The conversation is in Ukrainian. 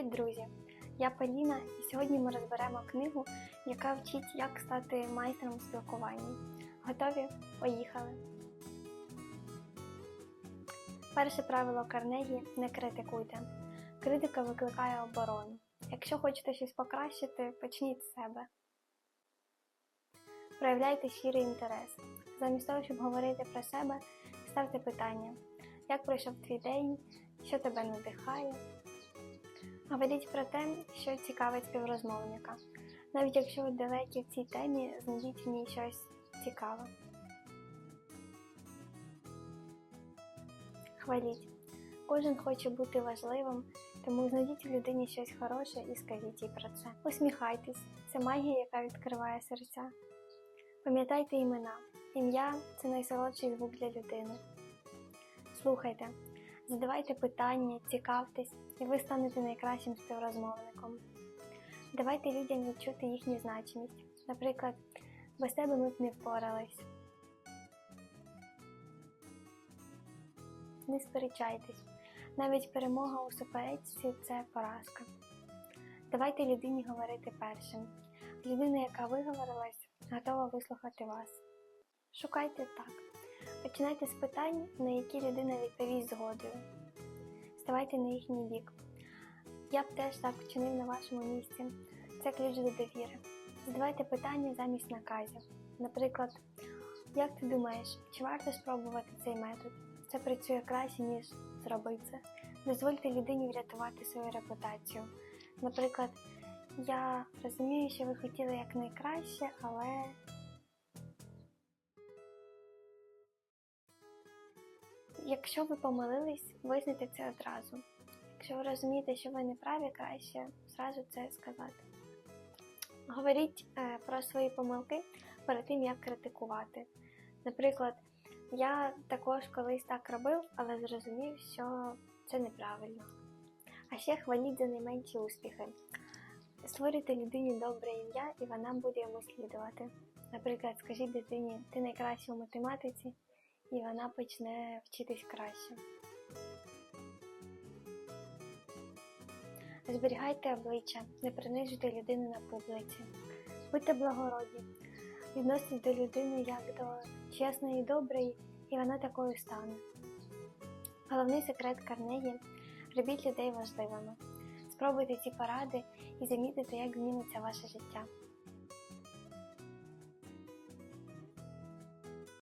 Привіт, друзі! Я Поліна, і сьогодні ми розберемо книгу, яка вчить, як стати майстром спілкуванні. Готові? Поїхали! Перше правило Карнегі не критикуйте. Критика викликає оборону. Якщо хочете щось покращити, почніть з себе. Проявляйте щирий інтерес. Замість того, щоб говорити про себе, ставте питання, як пройшов твій день, що тебе надихає. Говоріть про те, що цікавить співрозмовника. Навіть якщо ви далекі в цій темі, знайдіть в ній щось цікаве. Хваліть. Кожен хоче бути важливим, тому знайдіть у людині щось хороше і скажіть їй про це. Усміхайтесь, це магія, яка відкриває серця. Пам'ятайте імена. Ім'я це найсолодший звук для людини. Слухайте, задавайте питання, цікавтесь, і ви станете найкращим співрозмовником. Давайте людям відчути їхню значимість. Наприклад, без тебе ми б не впорались. Не сперечайтесь. Навіть перемога у суперечці це поразка. Давайте людині говорити першим. Людина, яка виговорилась, готова вислухати вас. Шукайте так. Починайте з питань, на які людина відповість згодою. Ставайте на їхній бік. Я б теж так вчинив на вашому місці. Це ключ до довіри. Задавайте питання замість наказів. Наприклад, як ти думаєш, чи варто спробувати цей метод? Це працює краще, ніж зробити це. Дозвольте людині врятувати свою репутацію. Наприклад, я розумію, що ви хотіли якнайкраще, але Якщо ви помилились, визнайте це одразу. Якщо ви розумієте, що ви не праві, краще зразу це сказати. Говоріть е, про свої помилки перед тим, як критикувати. Наприклад, я також колись так робив, але зрозумів, що це неправильно. А ще хваліть за найменші успіхи. Створюйте людині добре ім'я, і вона буде йому слідувати. Наприклад, скажіть дитині, ти найкраща у математиці, і вона почне вчитись краще. Зберігайте обличчя, не принижуйте людину на публіці. Будьте благородні, відноситесь до людини як до чесної і доброї, і вона такою стане. Головний секрет Карнегі – робіть людей важливими. Спробуйте ці поради і замітите, як зміниться ваше життя.